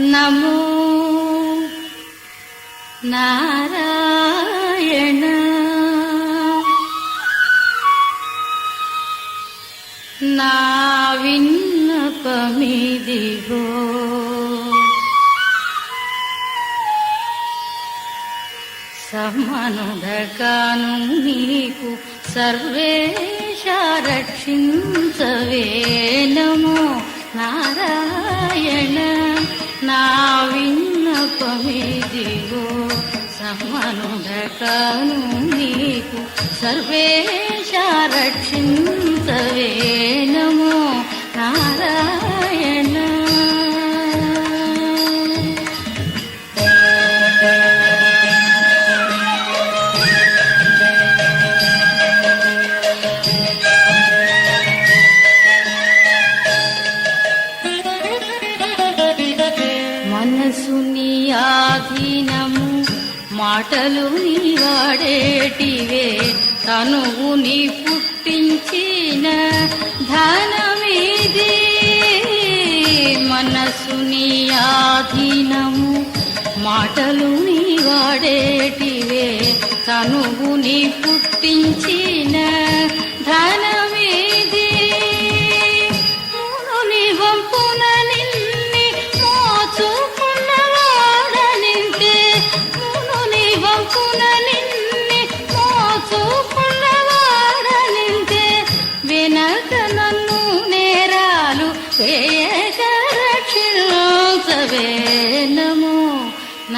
నమో నారాయణ. నా విన్నపమిదిగో. సమనుడగాను నీకు సర్వేశ సమనుడగాను నీకు. సర్వేశ రక్షించవే మాటలు నీ వాడేటివే తనువు నీ పుట్టించిన ధనమిది? మనసు నీ ఆధీనము. మాటలు నీ వాడేటివే తనువు నీ పుట్టించిన ధనమీది?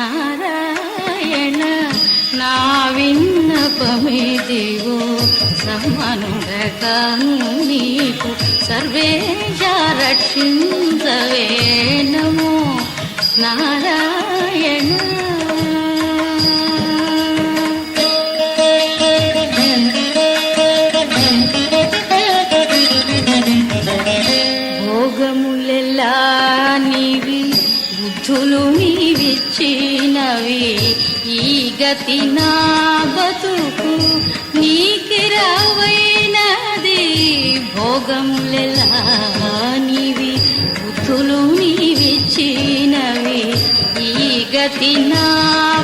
నారాయణ నా విన్నపమిదిగో సమనుడగాను నీకు సర్వేశ రక్షించవే నమో నారాయణ బుద్ధులు నీవిచ్చినవి ఈ గతి నా బతుకు. నీకిరవైనది భోగములెల్లా నీవి. బుద్ధులు నీవిచ్చినవి ఈ గతి నా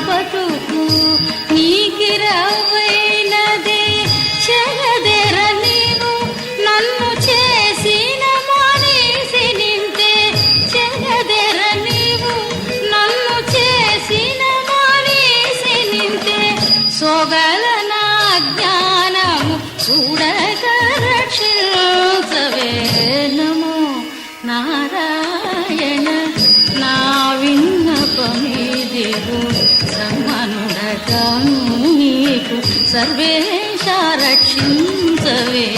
బతుకు. నీకిరవైనది నా జ్ఞానము చూడక రక్షించవే నమో నారాయణ. నా విన్నపమిదిగో సమ్మనుడగాను నీకు. సర్వేశ రక్షించవే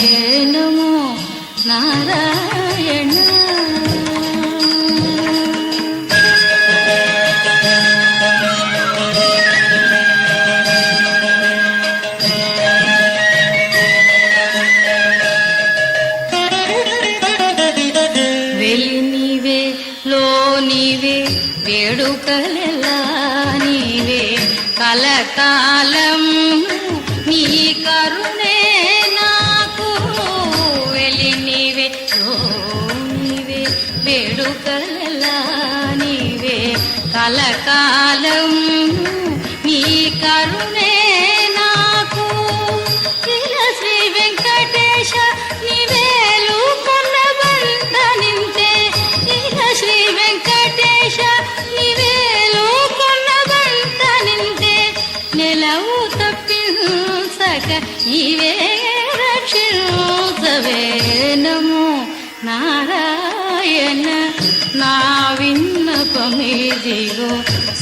వేడుకలెలా నీవే? కలకాలం నీ కరుణే నాకు వెలి నీవే లో నీవే వేడుకలెలా నీవే? కలకాలం నీ కరుణే తప్పించక నీవే రక్షించవే నమో నారాయణ. నా విన్నపమిదిగో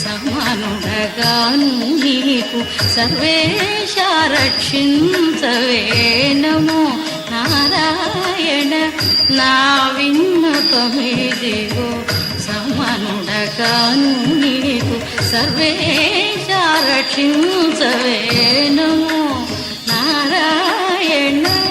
సమానుడగాను నీకు సర్వేశ రక్షించవే నమో నారాయణ. నా విన్నపమిదిగో సమానుడగాను నీకు సర్వేశ రక్షించవే நாராயணா.